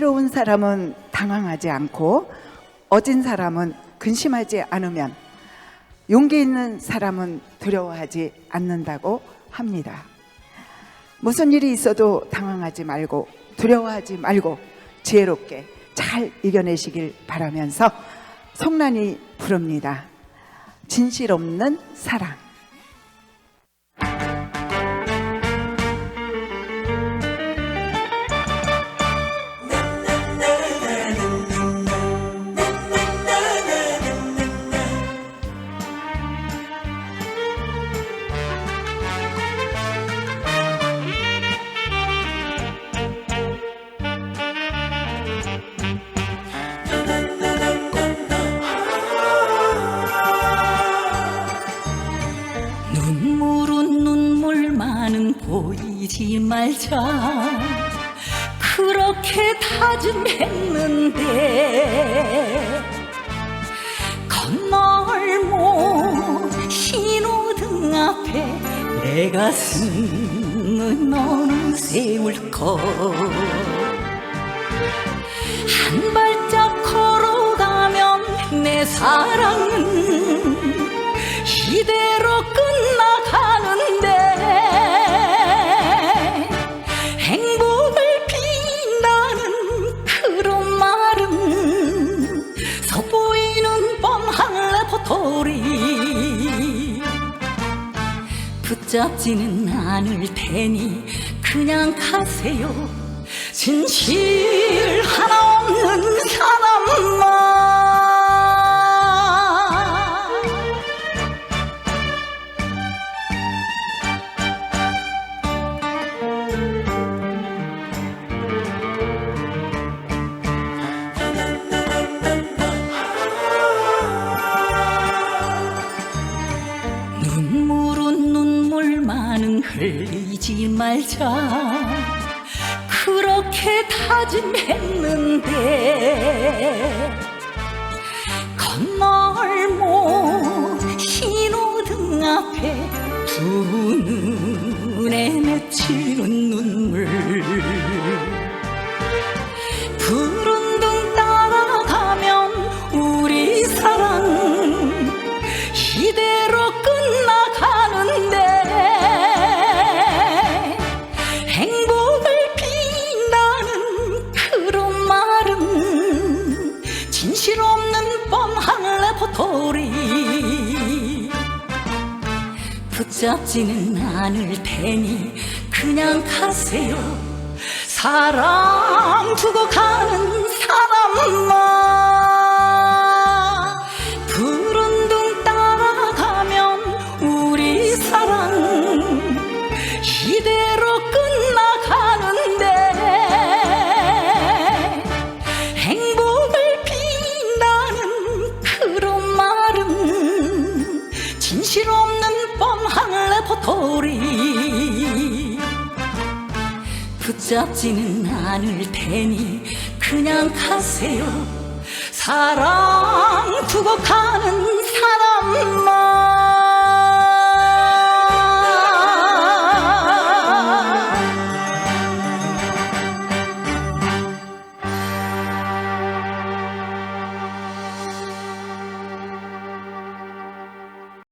지혜로운 사람은 당황하지 않고 어진 사람은 근심하지 않으면 용기 있는 사람은 두려워하지 않는다고 합니다. 무슨 일이 있어도 당황하지 말고 두려워하지 말고 지혜롭게 잘 이겨내시길 바라면서 성란이 부릅니다. 진실 없는 사랑. 말자. 그렇게 다짐했는데 건널목 신호등 앞에 내 가슴은 어느새 울컥 한 발짝 걸어가면 내 사랑은 레포토리. 붙잡지는 않을 테니 그냥 가세요. 진실 하나 없는 사람만 흘리지 말자. 그렇게 다짐했는데 건널목 신호등 앞에 두눈 진실 없는 뻔한 레포토리. 붙잡지는 않을 테니 그냥 가세요. 사랑 두고 가는 사람 레포토리. 붙잡지는 않을 테니 그냥 가세요. 사랑 두고 가는 사람만